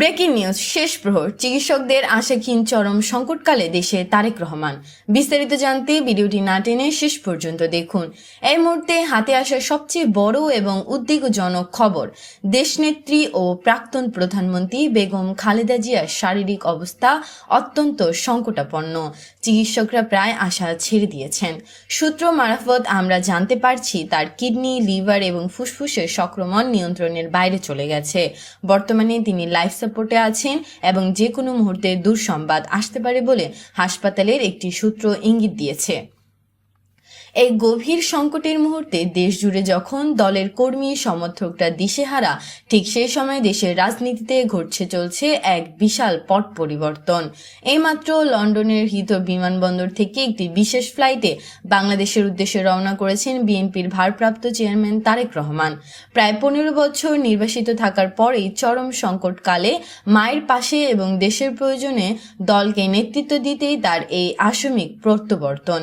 Breaking news শেষ প্রহর। চিকিৎসকদের আশাহীন চরম সংকটকালে দেশে তারেক রহমান। বিস্তারিত জানতে ভিডিওটি না টেনে শেষ পর্যন্ত দেখুন। এই মুহূর্তে হাতে আসা সবচেয়ে বড় এবং উদ্বেগজনক খবর, দেশনেত্রী ও প্রাক্তন প্রধানমন্ত্রী বেগম খালেদা জিয়ার শারীরিক অবস্থা অত্যন্ত সংকটাপন্ন। চিকিৎসকরা প্রায় আশা ছেড়ে দিয়েছেন। সূত্র মারফত আমরা জানতে পারছি, তার কিডনি, লিভার এবং ফুসফুসের সংক্রমণ নিয়ন্ত্রণের বাইরে চলে গেছে। বর্তমানে তিনি লাইফ সাপোর্টে আছেন এবং যে কোনো মুহূর্তে দুঃসংবাদ আসতে পারে বলে হাসপাতালের একটি সূত্র ইঙ্গিত দিয়েছে। এই গভীর সংকটের মুহূর্তে দেশ জুড়ে যখন দলের কর্মী, সমর্থকরা দিশেহারা, ঠিক সেই সময় দেশের রাজনীতিতে ঘটছে চলছে এক বিশাল পট পরিবর্তন। এইমাত্র লন্ডনের হিথ বিমানবন্দর থেকে একটি বিশেষ ফ্লাইটে বাংলাদেশের উদ্দেশ্যে রওনা করেছেন বিএনপির ভারপ্রাপ্ত চেয়ারম্যান তারেক রহমান। প্রায় পনেরো বছর নির্বাসিত থাকার পরেই চরম সংকটকালে মায়ের পাশে এবং দেশের প্রয়োজনে দলকে নেতৃত্ব দিতেই তার এই আসমিক প্রত্যাবর্তন।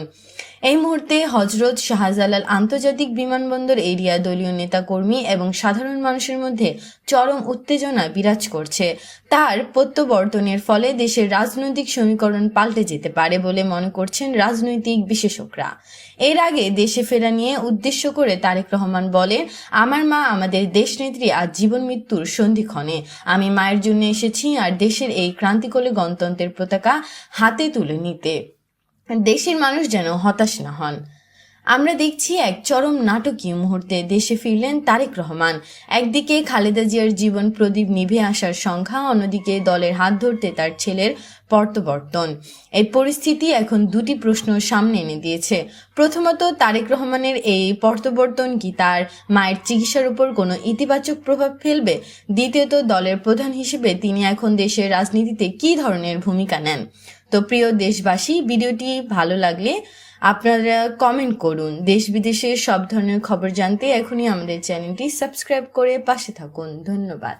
এই মুহূর্তে হজরত শাহজালাল আন্তর্জাতিক বিমানবন্দর এরিয়া দলীয় নেতাকর্মী এবং সাধারণ মানুষের মধ্যে চরম উত্তেজনা বিরাজ করছে। তার প্রত্যাবর্তনের ফলে দেশের রাজনৈতিক সমীকরণ পাল্টে যেতে পারে বলে মনে করছেন রাজনৈতিক বিশেষজ্ঞরা এর আগে দেশে ফেরা নিয়ে উদ্দেশ্য করে তারেক রহমান বলেন, আমার মা আমাদের দেশনেত্রী আজ জীবন মৃত্যুর সন্ধিক্ষণে। আমি মায়ের জন্য এসেছি আর দেশের এই ক্রান্তিকলে গণতন্ত্রের পতাকা হাতে তুলে নিতে। দেশের মানুষ যেন হতাশ না হন। আমরা দেখছি এক চরম নাটকীয় মুহূর্তে দেশে ফিরলেন তারেক রহমান। একদিকে খালেদা জিয়ার জীবন প্রদীপ নিভে আসার সংখ্যা, অন্যদিকে দলের হাত ধরতে তার ছেলের প্রত্যাবর্তন এই পরিস্থিতি এখন দুটি প্রশ্ন সামনে এনে দিয়েছে। প্রথমত, তারেক রহমানের এই প্রত্যাবর্তন কি তার মায়ের চিকিৎসার উপর কোনো ইতিবাচক প্রভাব ফেলবে? দ্বিতীয়ত, দলের প্রধান হিসেবে তিনি এখন দেশের রাজনীতিতে কী ধরনের ভূমিকা নেন? তো প্রিয় দেশবাসী, ভিডিওটি ভালো লাগলে আপনারা কমেন্ট করুন। দেশ বিদেশের সব ধরনের খবর জানতে এখনই আমাদের চ্যানেলটি সাবস্ক্রাইব করে পাশে থাকুন। ধন্যবাদ।